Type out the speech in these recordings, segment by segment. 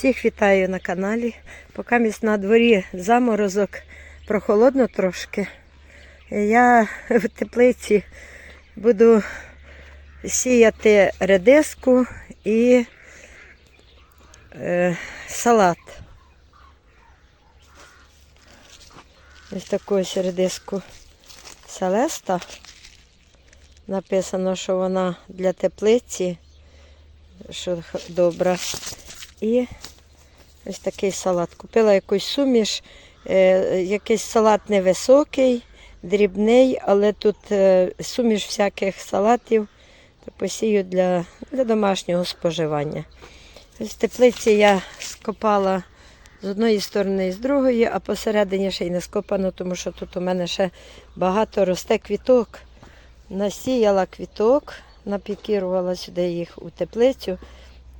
Всіх вітаю на каналі. Поки місь на дворі заморозок, прохолодно трошки. Я в теплиці буду сіяти редиску і е, салат. Ось таку ось редиску Селеста. Написано, що вона для теплиці, що добра. І ось такий салат. Купила якусь суміш, е, якийсь салат невисокий, дрібний, але тут е, суміш всяких салатів, то посію для, для домашнього споживання. Ось теплиці я скопала з одної сторони і з другої, а посередині ще й не скопано, тому що тут у мене ще багато росте квіток. Насіяла квіток, напікірувала сюди їх у теплицю.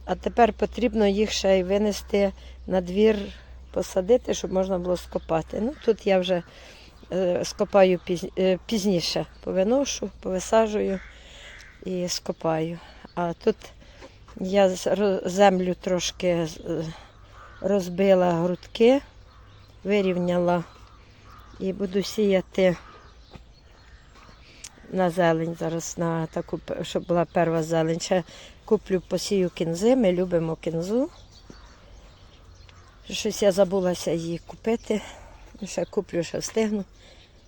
А тепер потрібно їх ще й винести на двір, посадити, щоб можна було скопати. Ну, тут я вже е, скопаю е, пізніше, повиношу, повисаджую і скопаю. А тут я землю трошки е, розбила грудки, вирівняла і буду сіяти на зелень зараз, на таку, щоб була перша зелень. Ще куплю посію кінзи, ми любимо кінзу. Щось я забулася її купити. Ще куплю, ще встигну.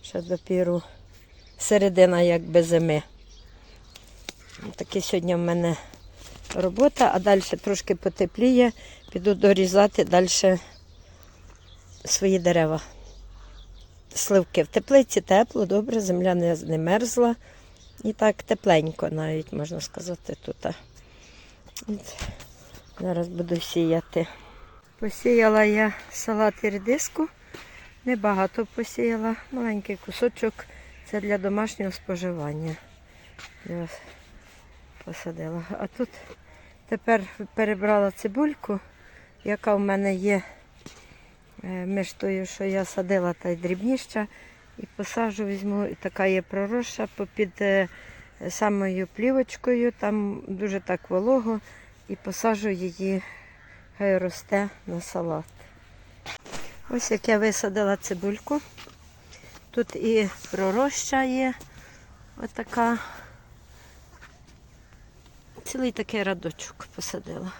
Ще допіру середина якби зими. Таке сьогодні в мене робота, а далі трошки потепліє, піду дорізати далі свої дерева. Сливки в теплиці тепло, добре, земля не, не мерзла. І так тепленько навіть можна сказати тут. Зараз буду сіяти. Посіяла я салат і редиску. Небагато посіяла, маленький кусочок. Це для домашнього споживання. Я посадила. А тут тепер перебрала цибульку, яка в мене є між тою, що я садила, та й дрібніша. І посаджу, візьму, і така є проросша попід е, самою плівочкою, там дуже так волого, і посаджу її, хай росте на салат. Ось як я висадила цибульку. Тут і пророща є, отака. Цілий такий радочок посадила.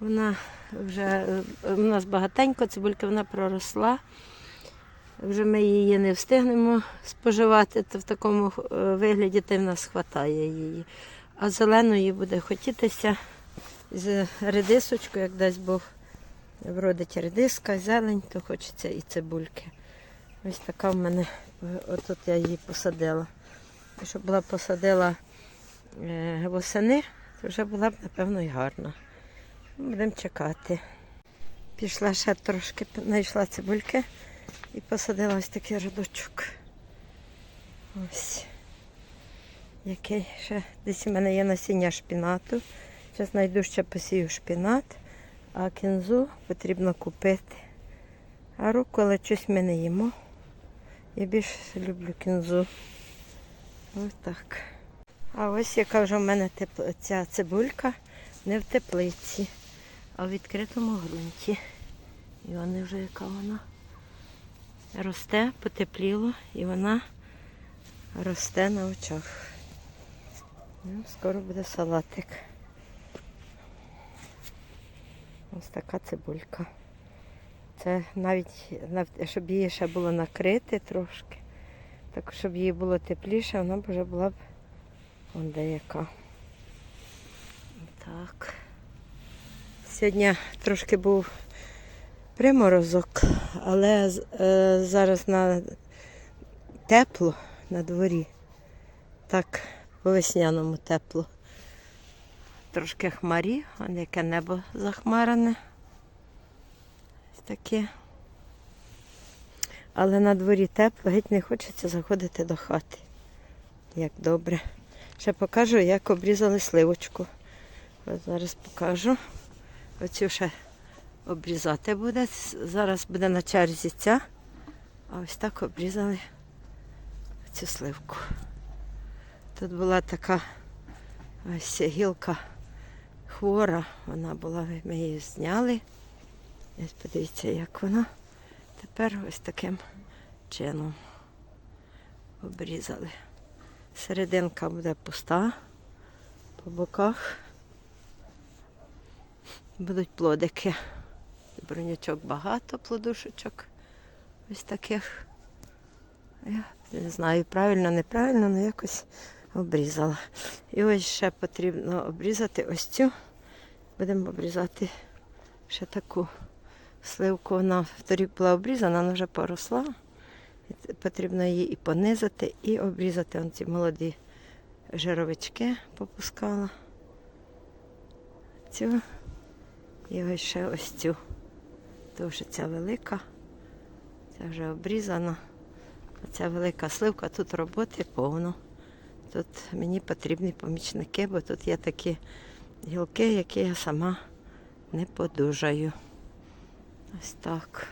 Вона вже е, у нас багатенько, цибулька вона проросла. Вже ми її не встигнемо споживати, то в такому е, вигляді то в нас вистачає її. А зеленої буде хотітися з редисочкою, як дасть Бог вродить редиска, зелень, то хочеться і цибульки. Ось така в мене, е, отут я її посадила. Щоб була посадила восени, то вже була б, напевно, і гарна. Будемо чекати. Пішла ще трошки, знайшла цибульки і посадила ось такий родочок. Ось. Який ще десь у мене є насіння шпінату. Зараз знайду ще посію шпінат, а кінзу потрібно купити. А руколи щось ми не їмо. Я більше люблю кінзу. Ось так. А ось яка вже в мене тепл- ця цибулька не в теплиці, а в відкритому ґрунті. І вона вже яка вона росте, потепліло і вона росте на очах. Ну, скоро буде салатик. Ось така цибулька. Це навіть, нав- щоб її ще було накрити трошки. Так, щоб їй було тепліше, вона б вже була б вон деяка. Так. Сьогодні трошки був приморозок, але е, зараз на тепло на дворі. Так, по весняному тепло. Трошки хмарі, вон яке небо захмарене. Ось таке. Але на дворі тепло, геть не хочеться заходити до хати. Як добре. Ще покажу, як обрізали сливочку. Зараз покажу. Оцю ще обрізати буде. Зараз буде на черзі ця. А ось так обрізали цю сливку. Тут була така ось гілка хвора вона була, ми її зняли. Ось подивіться, як вона. Тепер ось таким чином обрізали. Серединка буде пуста по боках. Будуть плодики. Бронячок багато, плодушечок. Ось таких. Я не знаю, правильно, неправильно, але якось обрізала. І ось ще потрібно обрізати ось цю. Будемо обрізати ще таку сливку. Вона вторік була обрізана, вона вже поросла. І Потрібно її і понизити, і обрізати. Вон ці молоді жировички попускала. Цю. І ось ще ось цю. Дуже ця велика. Ця вже обрізана. А ця велика сливка, тут роботи повно. Тут мені потрібні помічники, бо тут є такі гілки, які я сама не подужаю. Ось так.